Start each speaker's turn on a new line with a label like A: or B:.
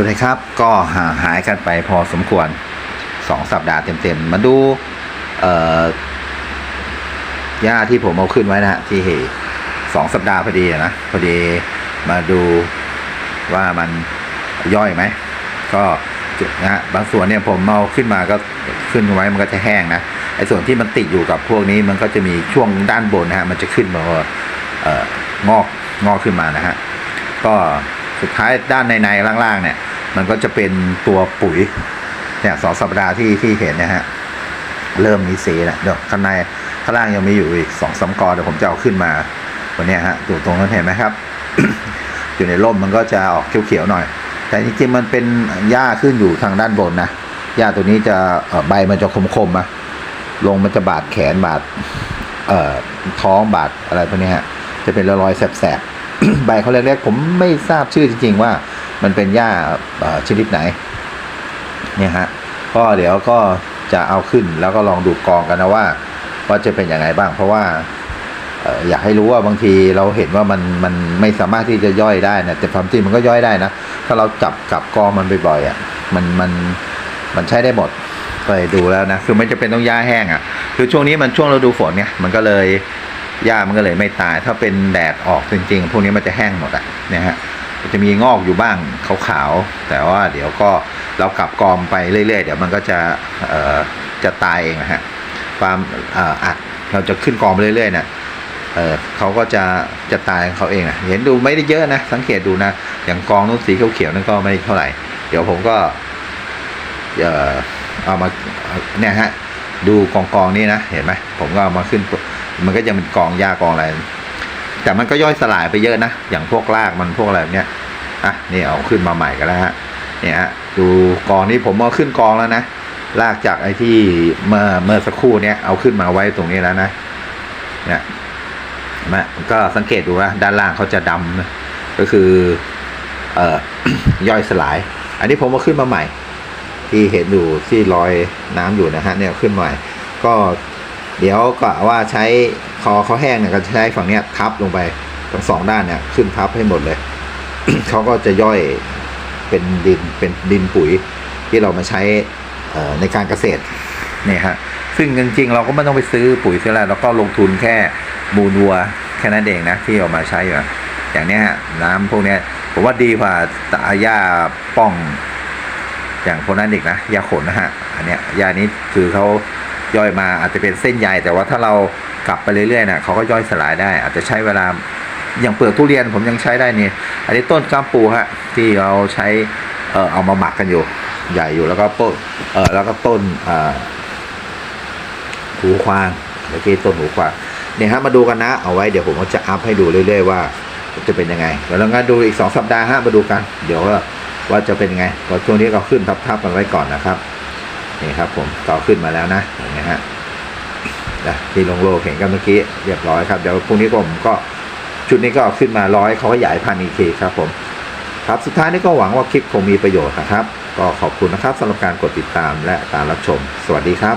A: วัสดีครับ ก็ห่างหายกันไปพอสมควรสองสัปดาห์เต็มๆ มาดูเอ่อหญ้าที่ผมเอาขึ้นไว้นะฮะที่สองสัปดาห์พอดีนะพอดีมาดูว่ามันย่อยไหม ก็นะฮะบางส่วนเนี่ยผมเอาขึ้นมาก็ขึ้นไว้มันก็จะแห้งนะไอ้ส่วนที่มันติดอยู่กับพวกนี้มันก็จะมีช่วงด้านบนนะฮะมันจะขึ้นมาเอ่องอกงอกขึ้นมานะฮะก็สุดท้ายด้านในในๆล่างๆเนี่ย มันก็จะเป็นตัวปุ๋ยเนี่ยสองสัปดาห์ที่ที่เห็นเนะฮะเริ่มมีสีแล้วเดี๋ยวข้างในข้างล่างยังมีอยู่อีกสองสามกอเดี๋ยวผมจะเอาขึ้นมาวันนี้ฮะอยู่ตรงนั้นเห็นไหมครับ อยู่ในร่มมันก็จะออกเขียวๆหน่อย แต่จริงๆมันเป็นหญ้าขึ้นอยู่ทางด้านบนนะหญ้าตัวนี้จะใบมันจะคมๆอะลงมันจะบาดแขนบาดเอ่อท้องบาดอะไรพวกนี้ฮะจะเป็นรอยๆแสบๆใบเขาเล็กๆผมไม่ทราบชื่อจริงๆว่า มันเป็นหญ้าชนิดไหนเนี่ยฮะก็เดี๋ยวก็จะเอาขึ้นแล้วก็ลองดูกองกันนะว่า ว่าจะเป็นอยังไงบ้าง เพราะว่าอยากให้รู้ว่าบางทีเราเห็นว่ามันมันไม่สามารถที่จะย่อยได้นะแต่ความจริงมันก็ย่อยได้นะ ถ้าเราจับกับกองมันบ่อยๆอะมันมันมันใช้ได้หมดเคยดูแล้วนะคือไม่จะเป็นต้องหญ้าแห้งอะคือช่วงนี้มันช่วงฤดูฝนเนี่ยมันก็เลยหญ้ามันก็เลยไม่ตาย ถ้าเป็นแดดออกจริงๆ พวกนี้มันจะแห้งหมดอะเนี่ยฮะ จะมีงอกอยู่บ้างขาวๆแต่ว่าเดี๋ยวก็เรากลับกอมไปเรื่อยๆ เดี๋ยวมันก็จะเอ่อจะตายเองนะฮะความอัดเราจะขึ้นกองไปเรื่อยๆเนี่ยเออเขาก็จะจะตายของเขาเองนะเห็นดูไม่ได้เยอะนะสังเกตดูนะอย่างกองนู้นสีเขียวๆนั่นก็ไม่เท่าไหร่ เดี๋ยวผมก็เอ่อเอามาเนี่ยฮะดูกองกองๆนี่นะเห็นไหมผมก็เอามาขึ้นมันก็จะเป็นกองหญ้ากองอะไร แต่มันก็ย่อยสลายไปเยอะนะ อย่างพวกรากมันพวกอะไรแบบเนี้ยอะนี่เอาขึ้นมาใหม่กันแล้วฮะเนี่ยฮะดูกองนี้ผมเอาขึ้นกองแล้วนะลากจากไอ้ที่เมื่อเมื่อสักครู่เนี้ยเอาขึ้นมาไว้ตรงนี้แล้วนะเนี่ยนไหมก็สังเกตดูนะด้านล่างเขาจะดำนะก็คือ เอ่อย่อยสลาย อันนี้ผมเอาขึ้นมาใหม่ ที่เห็นอยู่ที่รอยน้ำอยู่นะฮะเนี่ยขึ้นมาใหม่ ก็เดี๋ยวก็ว่าใช้ คอเขาแห้งเนี่ยก็ใช้ฝั่งเนี้ยทับลงไปทั้งสองด้านเนี่ยขึ้นทับให้หมดเลยเขาก็จะย่อยเป็นดินเป็นดินปุ๋ยที่เรามาใช้ในการเกษตรเนี่ยฮะซึ่งจริงๆ เราก็ไม่ต้องไปซื้อปุ๋ยซื้ออะไรเราก็ลงทุนแค่มูลวัวแค่นั้นเองนะที่เอามาใช้อยู่อย่างเนี้ยน้ำพวกเนี้ยผมว่าดีกว่าตาหญ้าป้อง อย่างพวกนั้นอีกนะยาขนนะฮะอันเนี้ยยานี้คือเขาย่อยมาอาจจะเป็นเส้นใยแต่ว่าถ้าเรากลับไปเรื่อยๆนะเขาก็ย่อยสลายได้ อาจจะใช้เวลาอย่างเปลือกทุเรียนผมยังใช้ได้นี่อันนี้ต้นก้ามปูฮะที่เราใช้เอ่อเอามาหมักกันอยู่ ใหญ่อยู่แล้วก็ต้นเออแล้วก็ต้นอ่าหูควางเมื่อกี้ต้นหูควางเนี่ยฮะมาดูกันนะ เอาไว้เดี๋ยวผมก็จะอัพให้ดูเรื่อย ๆ ว่าจะเป็นยังไงเดี๋ยวเรางั้นดูอีกสองสัปดาห์ฮะมาดูกัน เดี๋ยวว่าจะเป็นไงเพราะช่วงนี้ก็ขึ้นทับๆกันไว้ก่อนนะครับนี่ครับผมก็ขึ้นมาแล้วนะเห็นไหมฮะ นะที่ลงโลกเห็นกันเมื่อกี้เรียบร้อยครับเดี๋ยวพรุ่งนี้ผมก็ชุดนี้ก็ขึ้นมาร้อยเขาขยายพันอีกทีครับผมครับสุดท้ายนี้ก็หวังว่าคลิปคงมีประโยชน์นะครับ ก็ขอบคุณนะครับสำหรับการกดติดตามและการรับชม สวัสดีครับ